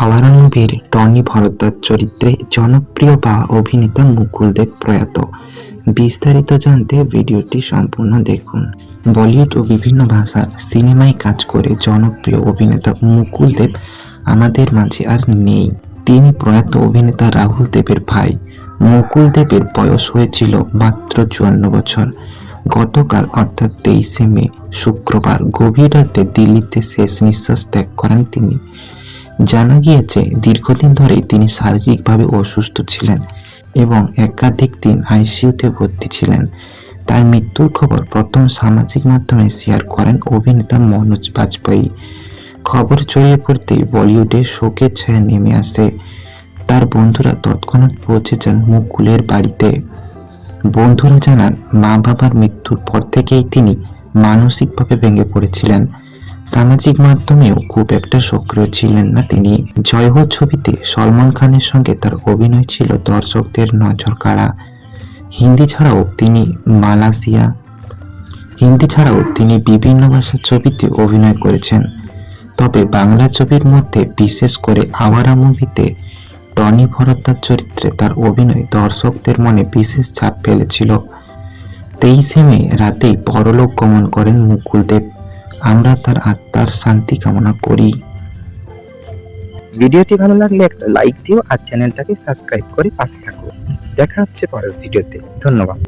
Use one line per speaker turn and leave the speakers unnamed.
আওয়ারা মুভির টনি ভরদ্বাজ চরিত্রে জনপ্রিয় বা অভিনেতা মুকুল দেব প্রয়াত। বিস্তারিত জানতে ভিডিওটি সম্পূর্ণ দেখুন। বলিউড ও বিভিন্ন ভাষার সিনেমায় কাজ করে জনপ্রিয় অভিনেতা মুকুল দেব আমাদের মাঝে আর নেই। তিনি প্রয়াত অভিনেতা রাহুল দেবের ভাই। মুকুল দেবের বয়স হয়েছিল মাত্র চুয়ান্ন বছর। গতকাল অর্থাৎ তেইশে মে, শুক্রবার গভীর রাতে দিল্লিতে শেষ নিঃশ্বাস ত্যাগ করেন তিনি। জানা গিয়েছে, দীর্ঘদিন ধরে তিনি শারীরিকভাবে অসুস্থ ছিলেন এবং একাধিক দিন আইসিইউতে ভর্তি ছিলেন। তার মৃত্যুর খবর প্রথম সামাজিক মাধ্যমে শেয়ার করেন অভিনেতা মনোজ বাজপেয়ী। খবর ছড়িয়ে পড়তে বলিউডে শোকের ছায়া নেমে আসে। তার বন্ধুরা তৎক্ষণাৎ পৌঁছে যান মুকুলের বাড়িতে। বন্ধুরা জানান মা বাবার মৃত্যুর পর থেকেই তিনি মানসিকভাবে ভেঙে পড়েছিলেন। সামাজিক মাধ্যমেও খুব একটা সক্রিয় ছিলেন না তিনি। জয় হো ছবিতে সলমান খানের সঙ্গে তার অভিনয় ছিল দর্শকদের নজর কাড়া। হিন্দি ছাড়াও তিনি মালয়েশিয়া হিন্দি ছাড়াও তিনি বিভিন্ন ভাষার ছবিতে অভিনয় করেছেন। তবে বাংলা ছবির মধ্যে বিশেষ করে আওয়ারা মুভিতে টনি ভরদ্বাজ চরিত্রে তার অভিনয় দর্শকদের মনে বিশেষ ছাপ ফেলেছিল। তেইশে মে রাতেই পরলোক গমন করেন মুকুল দেব। আমরা তার আত্মার শান্তি কামনা করি।
ভিডিওটি ভালো লাগলে একটা লাইক দিও আর চ্যানেলটাকে সাবস্ক্রাইব করে পাশে থাকো। দেখা হচ্ছে পরের ভিডিওতে। ধন্যবাদ।